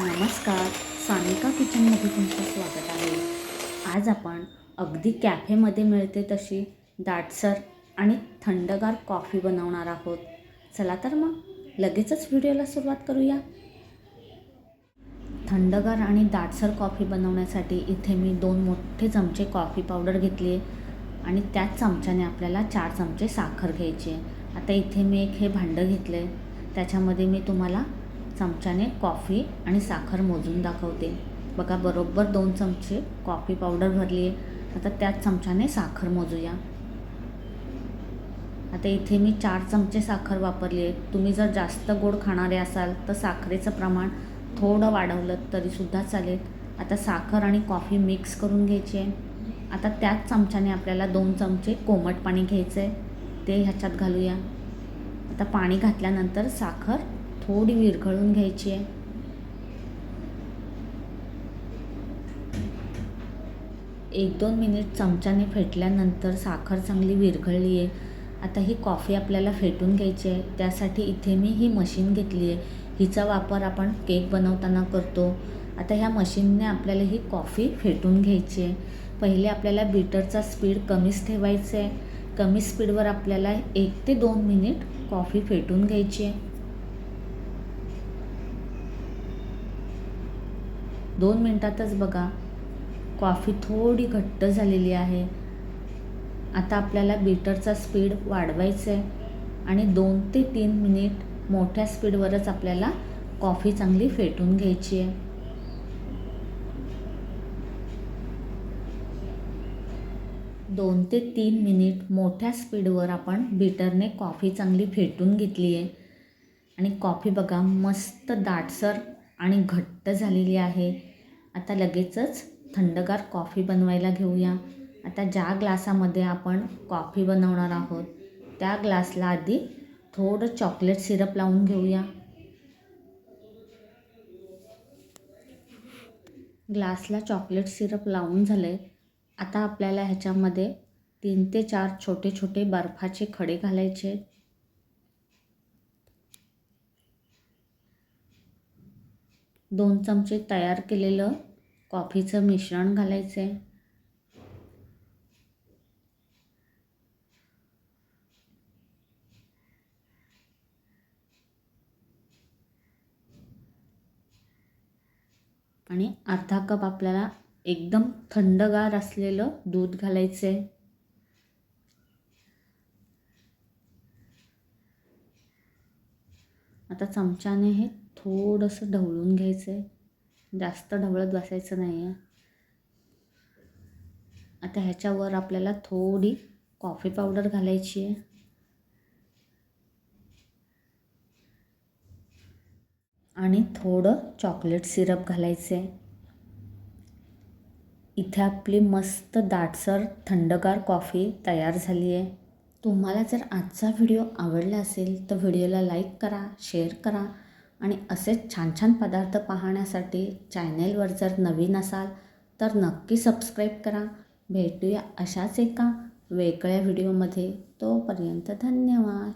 नमस्कार सानिका किचनमध्ये तुमचं स्वागत आहे. आज आपण अगदी कॅफेमध्ये मिळते तशी दाटसर आणि थंडगार कॉफी बनवणार आहोत. चला तर मग लगेचच व्हिडिओला सुरुवात करूया. थंडगार आणि दाटसर कॉफी बनवण्यासाठी इथे मी दोन मोठे चमचे कॉफी पावडर घेतली आहे आणि त्याच चमच्याने आपल्याला चार चमचे साखर घ्यायची आहे आता इथे मी एक हे भांडं घेतलं आहे त्याच्यामध्ये मी तुम्हाला चमच्याने कॉफी आणि साखर मोजून दाखवते. बघा बरोबर दोन चमचे कॉफी पावडर भरली आहे आता त्याच चमच्याने साखर मोजूया. आता इथे मी चार चमचे साखर वापरली आहे तुम्ही जर जास्त गोड खाणारे असाल तर साखरेचं प्रमाण थोडं वाढवलं तरीसुद्धा चालेल. आता साखर आणि कॉफी मिक्स करून घ्यायची आहे आता त्याच चमच्याने आपल्याला दोन चमचे कोमट पाणी घ्यायचं आहे ते ह्याच्यात घालूया. आता पाणी घातल्यानंतर साखर थोडी विरघळून घ्यायची आहे. एक दोन मिनिट चमच्याने फेटल्यानंतर साखर चांगली विरघळली आहे. आता ही कॉफी आपल्याला फेटून घ्यायची आहे. त्यासाठी इथे मी ही मशीन घेतली आहे. हिचा वापर आपण केक बनवताना करतो. आता ह्या मशीनने आपल्याला ही कॉफी फेटून घ्यायची आहे. पहिले आपल्याला बीटरचा स्पीड कमीच ठेवायचं आहे. कमी स्पीडवर आपल्याला एक ते दोन मिनिट कॉफी फेटून घ्यायची आहे. दोन मिनटातच बघा. कॉफी थोडी घट्ट झालेली आहे. आता आपल्याला बीटरचा स्पीड वाढवायचा आहे आणि दोन ते तीन मिनिट मोठ्या स्पीडवरच आपल्याला कॉफी चांगली फेटून घ्यायची आहे. दोन ते तीन मिनिट मोठ्या स्पीडवर आपण बीटरने कॉफी चांगली फेटून घेतली आहे. आणि कॉफी बघा मस्त दाटसर आणि घट्ट झालेली आहे. आता लगेचच थंडगार कॉफी बनवायला घेऊया. आता ज्या ग्लासामध्ये आपण कॉफी बनवणार आहोत त्या ग्लासला आधी थोडं चॉकलेट सिरप लावून घेऊया. ग्लासला चॉकलेट सिरप लावून झाले आता आपल्याला ह्याच्यामध्ये तीन ते चार छोटे छोटे बर्फाचे खडे घालायचे दोन चमचे तयार केलेलं कॉफीचं मिश्रण घालायचं आहे आणि अर्धा कप आपल्याला एकदम थंडगार असलेलं दूध घालायचं आहे आता चमच्याने हे थोडंसं ढवळून घ्यायचं आहे जास्त ढवळत बसायचं नाही आहे आता ह्याच्यावर आपल्याला थोडी कॉफी पावडर घालायची आहे आणि थोडं चॉकलेट सिरप घालायचं आहे इथे आपली मस्त दाटसर थंडगार कॉफी तयार झाली आहे तुम्हाला जर आजचा व्हिडिओ आवडला असेल तर व्हिडिओला लाईक करा शेअर करा. आणि असेच छान छान पदार्थ पाहण्यासाठी चॅनेलवर जर नवीन असाल तर नक्की सबस्क्राईब करा. भेटूया अशाच एका वेगळ्या व्हिडिओमध्ये. तोपर्यंत धन्यवाद.